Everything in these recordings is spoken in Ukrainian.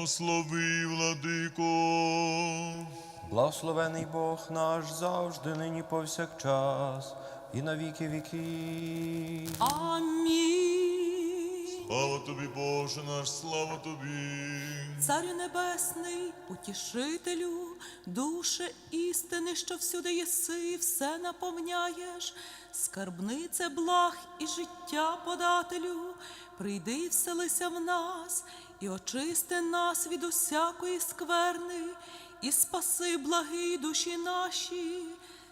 Благослови, владико. Благословений Бог наш завжди, нині повсякчас, і на віки віків. Амінь. Слава тобі, Боже наш, слава тобі. Царю Небесний, утішителю, душе істини, що всюди єси, все наповняєш, скарбнице благ і життя подателю, прийди і вселися в нас, і очисти нас від усякої скверни, і спаси благі душі наші.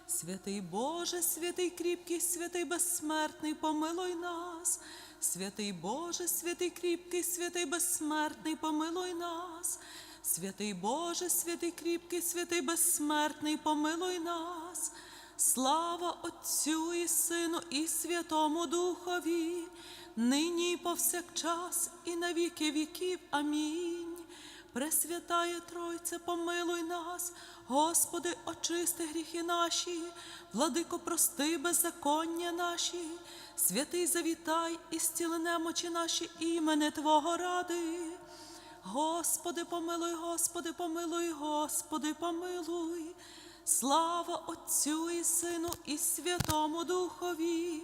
Святий Боже, святий кріпкий, святий безсмертний, помилуй нас. Святий Боже, святий кріпкий, святий безсмертний, помилуй нас. Святий Боже, святий кріпкий, святий безсмертний, помилуй нас. Слава Отцю і Сину, і Святому Духові, нині і повсякчас, і на віки віків. Амінь. Пресвятає Тройце, помилуй нас, Господи, очисти гріхи наші, владико, прости беззаконня наші, святий завітай і зціли немочі наші імене Твого ради. Господи, помилуй, Господи, помилуй, Господи, помилуй. Слава Отцю і Сину, і Святому Духові,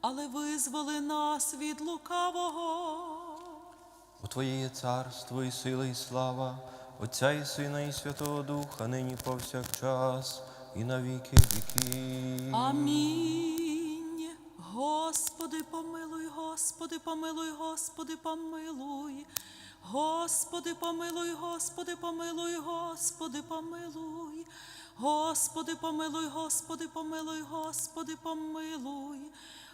але визволи нас від лукавого. У Твоє є царство, і сила, і слава, Отця і Сина, і Святого Духа, нині повсякчас, і на віки віків. Амінь. Господи, помилуй, Господи, помилуй, Господи, помилуй. Господи, помилуй, Господи, помилуй, Господи, помилуй. Господи, помилуй, Господи, помилуй, Господи, помилуй.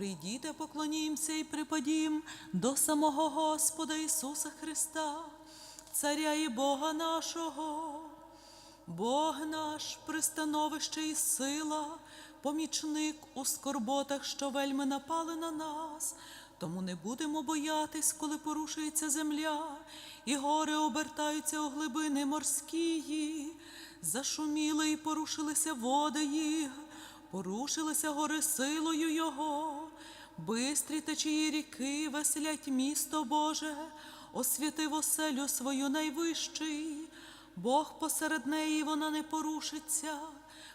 Прийдіте, поклонімся і припадім до самого Господа Ісуса Христа, Царя і Бога нашого. Бог наш, пристановище і сила, помічник у скорботах, що вельми напали на нас. Тому не будемо боятись, коли порушується земля, і гори обертаються у глибини морські. Зашуміли і порушилися води їх, порушилися гори силою Його. Бистрі течії ріки веселять місто Боже, освятив оселю свою найвищий. Бог посеред неї вона не порушиться,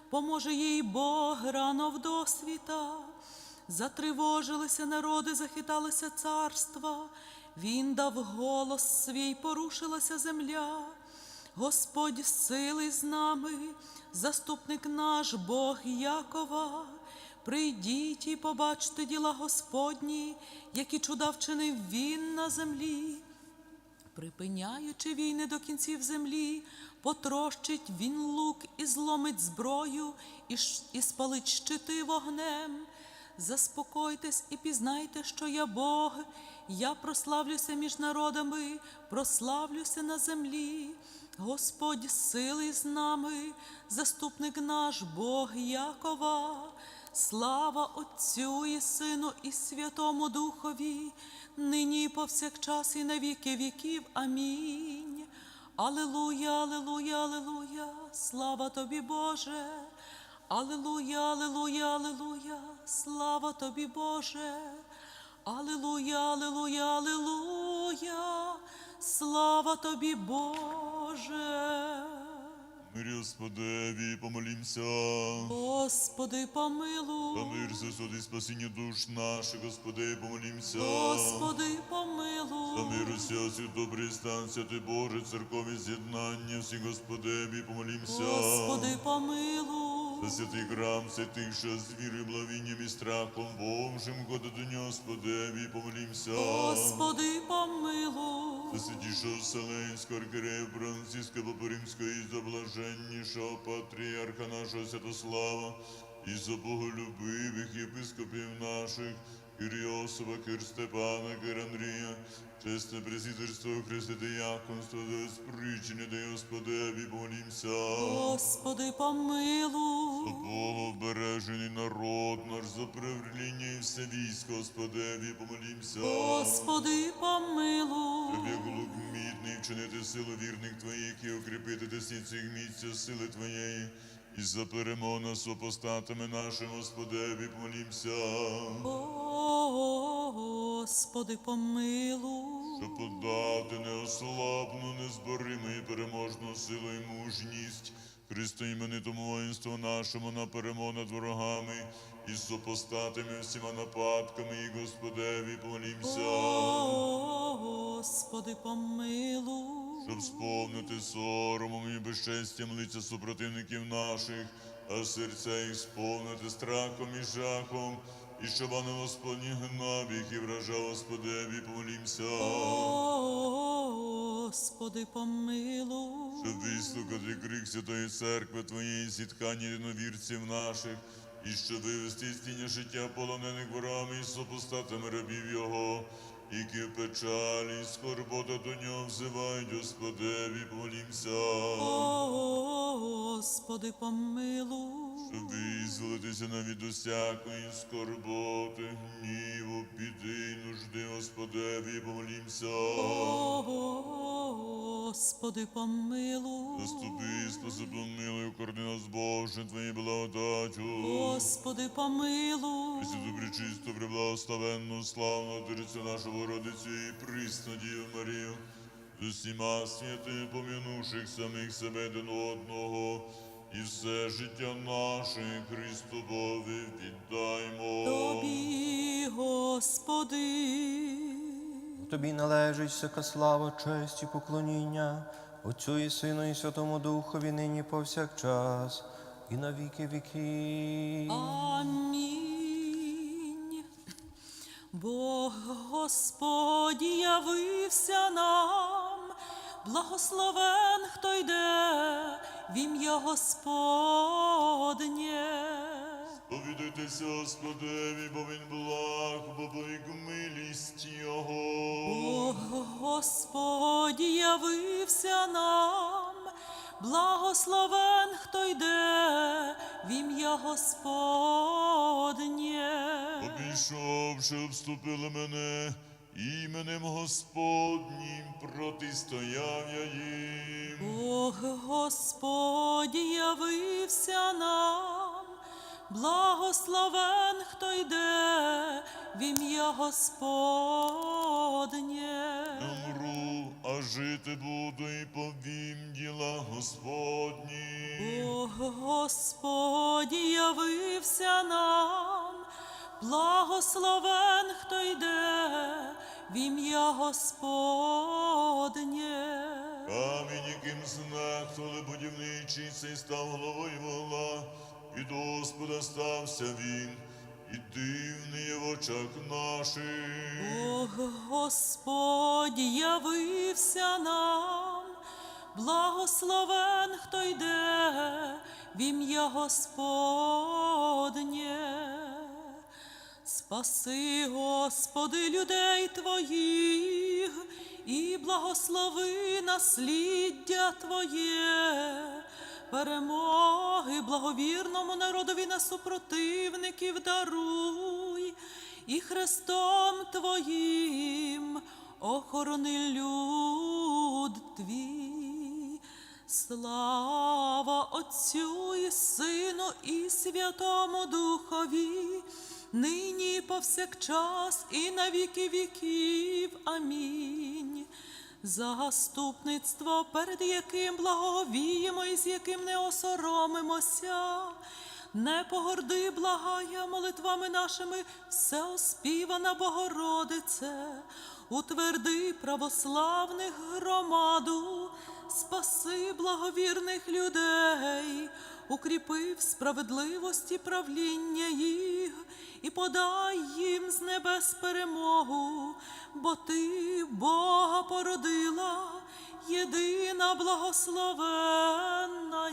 поможе їй Бог рано в досвіта. Затривожилися народи, захиталися царства, Він дав голос свій, порушилася земля. Господь сили з нами, заступник наш Бог Якова. Прийдіть і побачте діла Господні, які чуда вчинив Він на землі. Припиняючи війни до кінців землі, потрощить він лук і зломить зброю, і, і спалить щити вогнем. Заспокойтесь і пізнайте, що я Бог, я прославлюся між народами, прославлюся на землі. Господь сили з нами, заступник наш Бог Якова. Слава Отцю і Сину, і Святому Духові, нині і повсякчас і на віки віків. Амінь. Алелуя, алелуя, алелуя, слава тобі, Боже. Алелуя, алелуя, алелуя, слава тобі, Боже. Алелуя, алелуя, алелуя, слава тобі, Боже. Мирі Господеві, помолімся. Господи, помилуй. За мир, за суд спасіння душ наших, Господи, помолімся. Господи, помилуй. мир уся, всіх добрий стан, святий Боже, церкові з'єднання, всі Господеві, помолімся. Господи, помилуй. За святий храм, святих, що з вірою, благовінням і страхом Божим, до Господеві, помолімся. Господи, помилуй. За святішого Вселенського архірея Франциска Папоримського і за блаженнішого патріарха нашого Святослава, і за боголюбивих єпископів наших, Кирйосова, Кир Степана, Кир Андрія, чесне пресвітерство, Христе Діяконство, до спричини, дай Господеві, помолімся. Господи, помилуй. Богобережений народ наш за правління і все військо, Господеві, помолімся. Господи, помилуй. Тобі глук мідний вчинити силу вірних твоїх і укріпити десницю їх місця сили твоєї. І за перемогу над супостатами нашим, Господеві, помолімся. Господи, помилуй. Щоб подати неослабну, незборимо і переможну силу і мужність. Христо іменитому воїнству нашому на перемогу над ворогами і супостатами всіма нападками, і Господеві, помолімся. Господи, помилуй. щоб сповнити соромом і безчестям лиця супротивників наших, а серця їх сповнити страхом і жахом, і щоб вони Господні гнав їх і вражав Господеві, помолімся, Господи, помилуй. щоб вислухати крик Святої Церкви Твоєї зіткання єдиновірців наших, і щоб вивести з тіння життя полонених ворами і супостатами рабів Його, які в печалі і скорбота до нього взивають, Господеві, помолімся. Господи, помилуй. Щоб визволитися навіть усякої скорботи, гніву, біди, й нужди, Господеві, помолімся. Господи, помилуй. Заступи, спаси, помилуй, укорни нас, Боже, Твоєю благодатю. Господи, помилуй. Пресвяту, пречисту, преблагословенну, славну Тирицю нашу Богородицю і присну Діву Марію, з усіма святими, помінувших самих себе один одного, і все життя наше Христобові віддаймо. Тобі, Господи. Тобі належить всяка слава, честь і поклоніння, Отцю і Сину, і Святому Духові, нині повсякчас, і на віки віків. Амінь. Бог Господь явився нам, благословен, хто йде в ім'я Господнє. Повідайтеся Господеві, бо він благ, бо велик милість Його. Бог Господь явився нам, благословен, хто йде в ім'я Господнє. Обійшовши, обступили мене, іменем Господнім протистояв я їм. Бог Господь явився нам, благословен, хто йде в ім'я Господнє. Умру, а жити буду і повім діла Господні. Бог Господь явився нам, благословен, хто йде в ім'я Господнє. Камінь, яким знехтували будівничий, цей став головою вола, від Господа стався він, і дивний в очах наших. Бог Господь явився нам, благословен, хто йде в ім'я Господнє. Спаси, Господи, людей Твоїх і благослови насліддя Твоє, перемоги благовірному народові на супротивників даруй, і Христом Твоїм охорони люд Твій. Слава Отцю і Сину і Святому Духові, нині повсякчас і на віки віків. Амінь. Заступництво, перед яким благовіємо і з яким не осоромимося. Не погорди, благає молитвами нашими, всеоспівана Богородице, утверди православних громаду, спаси благовірних людей, укріпи в справедливості правління їх і подай їм з небес перемогу, бо ти Бога породила, єдина благословенна.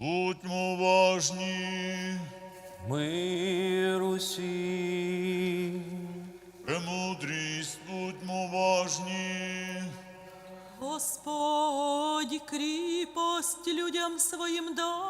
Будьмо уважні, Мир усім. премудрість, будьмо уважні. Господь кріпость людям своїм дасть,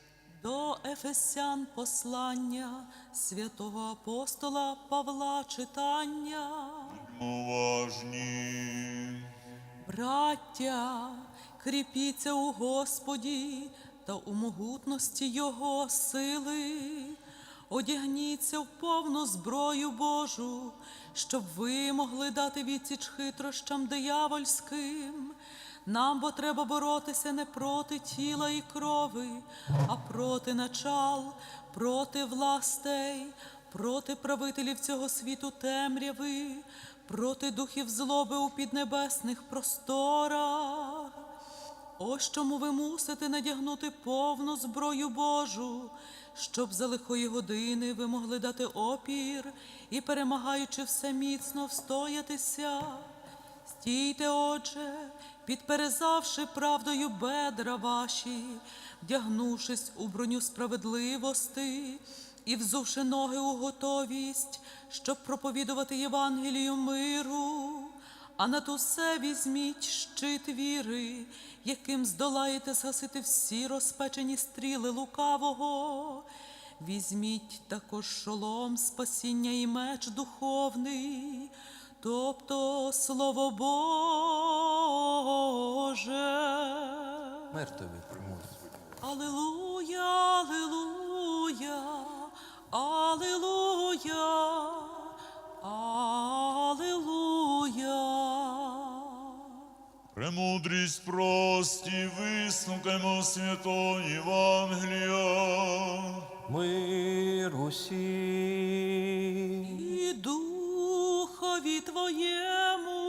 До Ефесян послання святого апостола Павла читання. уважні. Браття, кріпіться у Господі та у могутності Його сили. Одягніться в повну зброю Божу, щоб ви могли дати відсіч хитрощам диявольським. Нам бо треба боротися не проти тіла і крови, а проти начал, проти властей, проти правителів цього світу темряви, проти духів злоби у піднебесних просторах. Ось чому ви мусите надягнути повну зброю Божу, щоб за лихої години ви могли дати опір і, перемагаючи все міцно, встоятися. Стійте, отже, підперезавши правдою бедра ваші, вдягнувшись у броню справедливости і взувши ноги у готовість, щоб проповідувати Євангелію миру. А над усе візьміть щит віри, яким здолаєте згасити всі розпечені стріли лукавого. Візьміть також шолом спасіння і меч духовний, тобто Слово Боже. Мир тобі, премудрість. Алілуя, алілуя, алілуя, алілуя. Премудрість прості, вислухаймо святого Євангелія. Мир усім. Твоєму.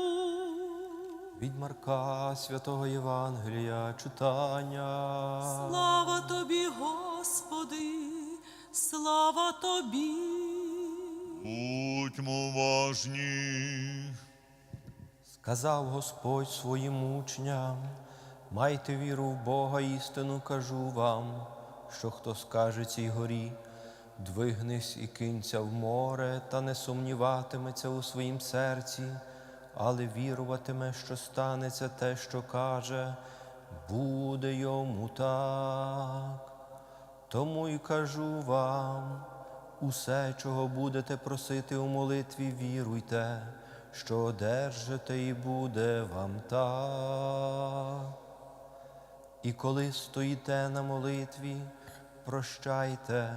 Від Марка святого Євангелія читання. Слава тобі, Господи, слава тобі. Будьмо уважні. Сказав Господь своїм учням, майте віру в Бога істину кажу вам, що хто скаже цій горі, двигнись і кинься в море, та не сумніватиметься у своїм серці, але віруватиме, що станеться те, що каже, буде йому так. Тому й кажу вам, усе, чого будете просити у молитві, віруйте, що одержите і буде вам так. І коли стоїте на молитві, прощайте,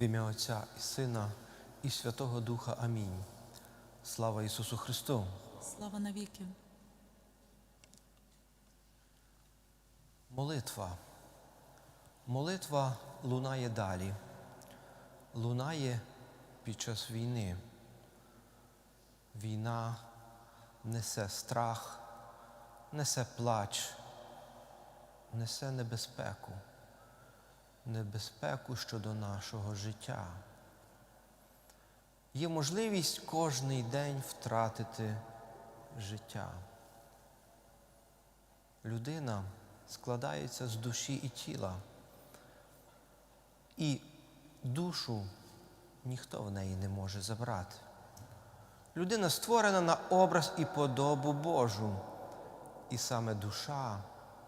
В ім'я Отця і Сина, і Святого Духа. Амінь. Слава Ісусу Христу! Слава навіки. Молитва. Молитва лунає далі. Лунає під час війни. Війна несе страх, несе плач, несе небезпеку, небезпеку щодо нашого життя. Є можливість кожний день втратити життя. Людина складається з душі і тіла. І душу ніхто в неї не може забрати. Людина створена на образ і подобу Божу, і саме душа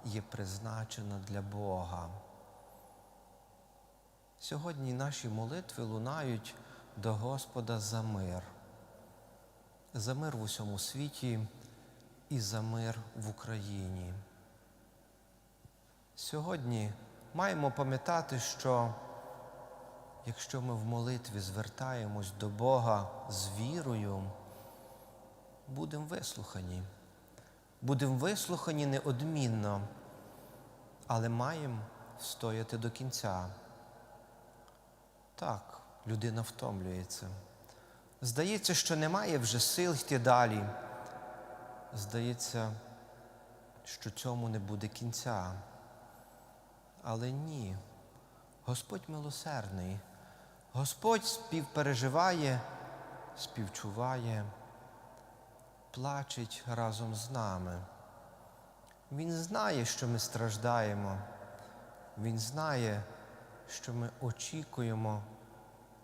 є призначена для Бога. Сьогодні наші молитви лунають до Господа за мир, за мир в усьому світі і за мир в Україні. Сьогодні маємо пам'ятати, що якщо ми в молитві звертаємось до Бога з вірою, будемо вислухані. Будемо вислухані неодмінно, але маємо стояти до кінця. Так, людина втомлюється. Здається, що немає вже сил йти далі. Здається, що цьому не буде кінця. Але ні, Господь милосердний, Господь співпереживає, співчуває, плачеть разом з нами. Він знає, що ми страждаємо. Він знає, що ми очікуємо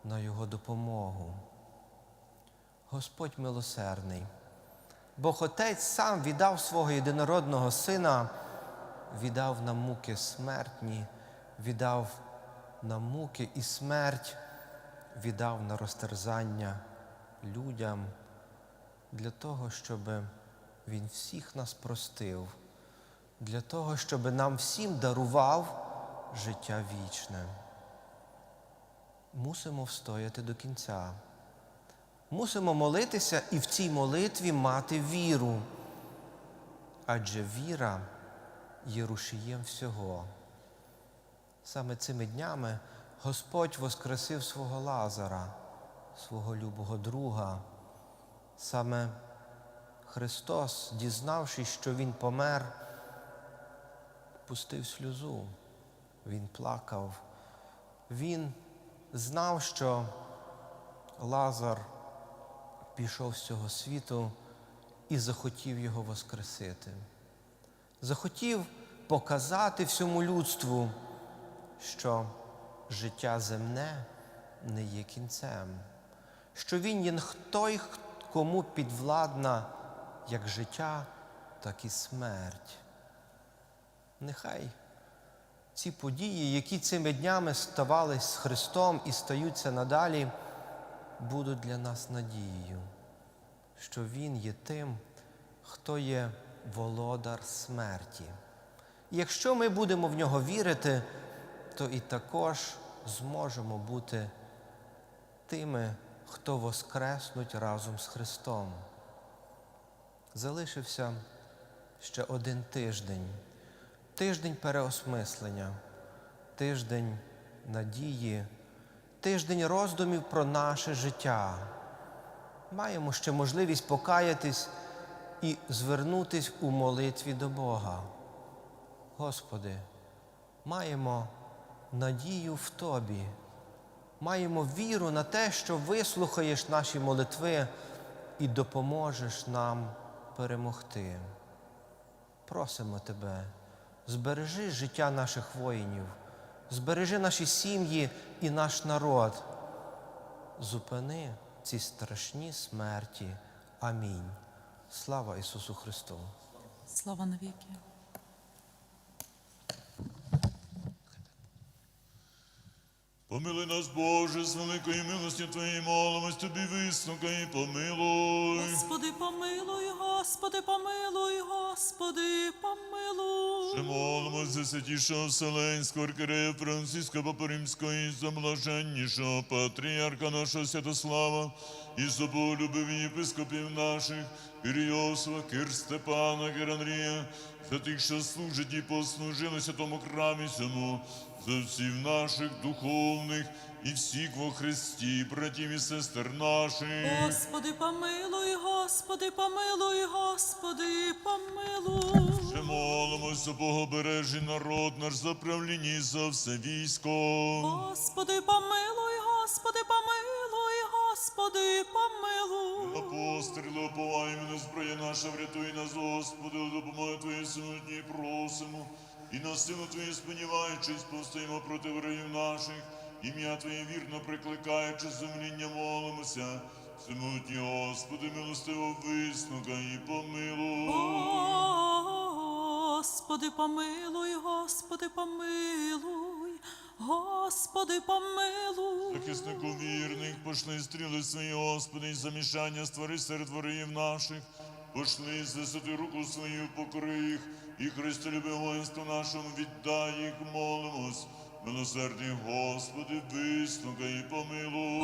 на Його допомогу. Господь милосердний. Бог Отець сам віддав свого єдинородного Сина, віддав на муки смертні, віддав на муки і смерть, віддав на розтерзання людям для того, щоб Він всіх нас простив, для того, щоб нам всім дарував життя вічне. Мусимо встояти до кінця. Мусимо молитися і в цій молитві мати віру. Адже віра є рушієм всього. Саме цими днями Господь воскресив свого Лазара, свого любого друга. Саме Христос, дізнавшись, що Він помер, пустив сльозу. Він плакав. Він знав, що Лазар пішов з цього світу і захотів його воскресити. Захотів показати всьому людству, що життя земне не є кінцем, що він є той, кому підвладна як життя, так і смерть. Нехай ці події, які цими днями ставались з Христом і стаються надалі, будуть для нас надією, що Він є тим, хто є володар смерті. І якщо ми будемо в нього вірити, то і також зможемо бути тими, хто воскреснуть разом з Христом. Залишився ще один тиждень, тиждень переосмислення, тиждень надії, тиждень роздумів про наше життя. Маємо ще можливість покаятись і звернутись у молитві до Бога. Господи, маємо надію в Тобі, маємо віру на те, що вислухаєш наші молитви і допоможеш нам перемогти. Просимо Тебе, збережи життя наших воїнів, збережи наші сім'ї і наш народ. Зупини ці страшні смерті. Амінь. Слава Ісусу Христу! Слава навіки. Помилуй нас, Боже, з великої милості Твоєї молимось Тобі вислухай, і помилуй. Господи, помилуй, Господи, помилуй, Господи, помилуй. Молимось за святішого Вселенського аркерея Франциска Папа Римського і за блаженнішого патріарха нашого Святослава, і за любив єпископів наших, Кир Кир Степана, Кир Андрія, за що служить і послужили святому храмі цьому, за всіх наших духовних і всіх во Христі, братів і сестер наших. Господи, помилуй, Господи, помилуй, Господи, помилуй. Ще молимось за Богобережий народ наш за правління за все військо. Господи, помилуй, Господи, помилуй, Господи, помилуй. Апостолі, оповай мене, зброя наша, врятуй нас, Господи, допомоги Твої самотні просимо. І на силу Твої сподіваючись, повстоїмо проти ворогів наших. Ім'я Твоє вірно прикликаючи, земління молимося. Всемутній Господи, милостиво вислухай і помилуй. Господи, помилуй, Господи, помилуй, Господи, помилуй. Захиснику вірних, пошли стріли свої, Господи, і замішання створи серед ворогів наших. Пошли звисити руку свою, покори їх, і Христолюбе воїнство нашому віддай їх, молимось. Милосердний Господи, вислухай і помилуй.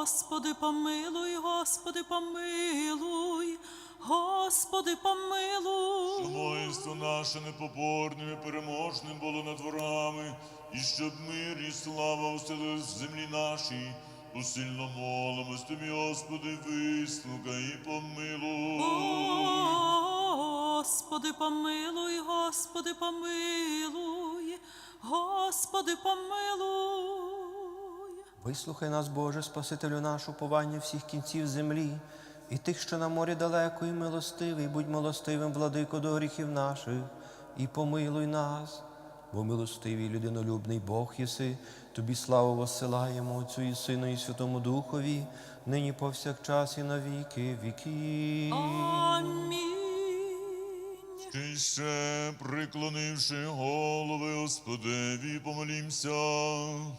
Господи, помилуй, Господи, помилуй, Господи, помилуй. Щоб воїнство наше непоборним і переможним було над ворогами, і щоб мир і слава оселились в землі нашій. Усильно молимось тобі, Господи, вислухай і помилуй. Господи, помилуй, Господи, помилуй, Господи, помилуй. Вислухай нас, Боже, Спасителю наш, уповання всіх кінців землі, і тих, що на морі далеко, і милостивий, будь милостивим, владико до гріхів наших, і помилуй нас, бо милостивий, людинолюбний Бог єси, тобі славу воссилаємо Отцю і Сину, і Святому Духові, нині повсякчас і на віки віків. Амінь. Ти ще, приклонивши голови, Господеві, помолімся.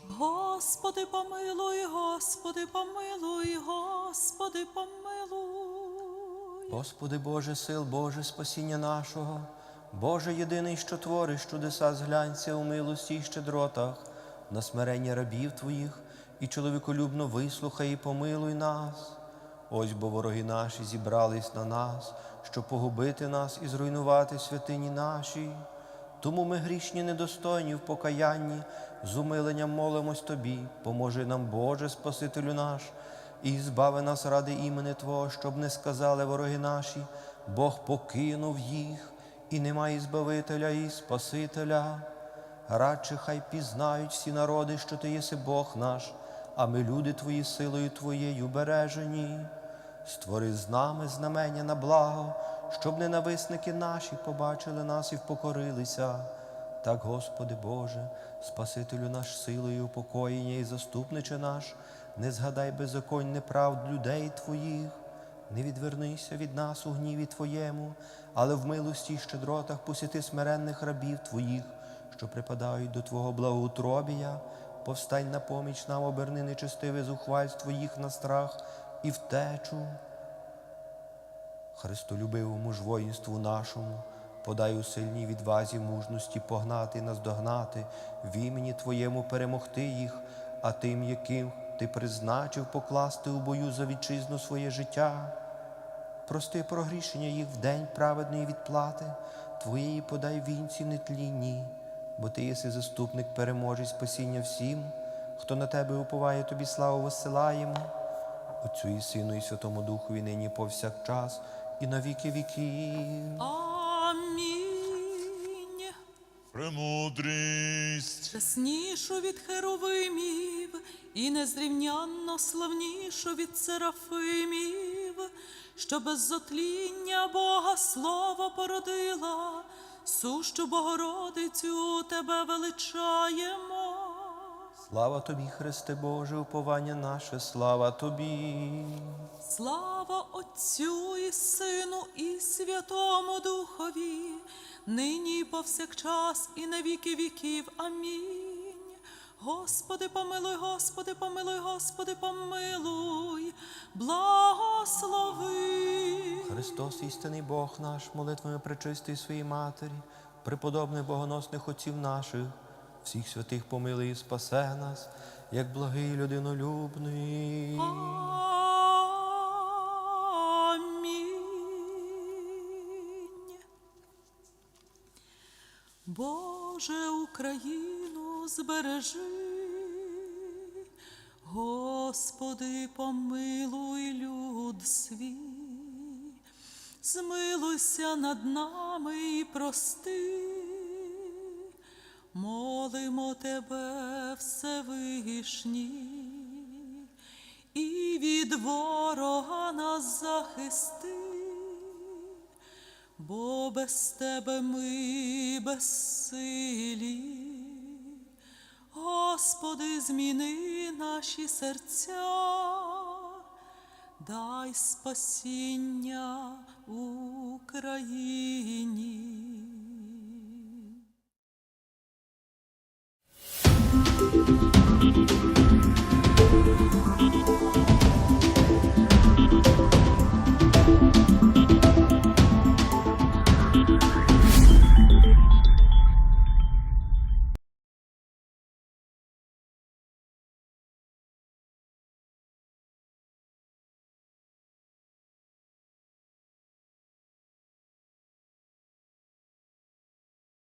Господи, помилуй, Господи, помилуй, Господи, помилуй. Господи Боже сил, Боже спасіння нашого, Боже єдиний, що твориш чудеса, зглянься у милості і щедротах, на смирення рабів Твоїх, і чоловіколюбно вислухай і помилуй нас. Ось бо вороги наші зібрались на нас, щоб погубити нас і зруйнувати святині наші. Тому ми грішні, недостойні в покаянні, з умиленням молимось Тобі, поможи нам, Боже, Спасителю наш, і збави нас ради імени Твого, щоб не сказали вороги наші, Бог покинув їх, і немає Збавителя і Спасителя. Радше хай пізнають всі народи, що Ти єси Бог наш, а ми, люди Твої, силою Твоєю бережені. Створи з нами знамення на благо, щоб ненависники наші побачили нас і впокорилися. Так, Господи Боже, Спасителю наш силою упокоєння і заступниче наш, не згадай беззаконь неправд людей Твоїх, не відвернися від нас у гніві Твоєму, але в милості й щедротах посіти смиренних рабів Твоїх, що припадають до Твого благоутробія, повстань на поміч нам, оберни нечестиве зухвальство їх на страх і втечу. Христолюбивому ж воїнству нашому, подай у сильній відвазі мужності погнати і наздогнати, в імені Твоєму перемогти їх, а тим, яким Ти призначив покласти у бою за вітчизну своє життя. Прости прогрішення їх в день праведної відплати, Твоєї подай вінці нетлінні, бо Ти єси заступник, переможець спасіння всім, хто на тебе уповає, тобі славу висилаємо. Отцю і Сину, і Святому Духові нині повсякчас, і на віки віків. Амінь. Премудрість. Чеснішу від херовимів і незрівнянно славнішу від серафимів, що без зотління Бога слово породила, сущу Богородицю тебе величаємо. Слава тобі, Христе Боже, уповання наше, слава тобі. Слава Отцю і Сину і Святому Духові, нині і повсякчас і на віки віків. Амінь. Господи, помилуй, Господи, помилуй, Господи, помилуй, благослови. Христос, істинний Бог наш, молитвами пречистої своїй Матері, преподобних богоносних отців наших, всіх святих помилуй і спасе нас, як благий людинолюбний. Амінь. Боже, Україну збережи, Господи, помилуй люд свій, змилуйся над нами і прости. Молимо тебе, Всевишній, і від ворога нас захисти, бо без тебе ми безсилі. Господи, зміни наші серця, дай спасіння Україні. Thank you.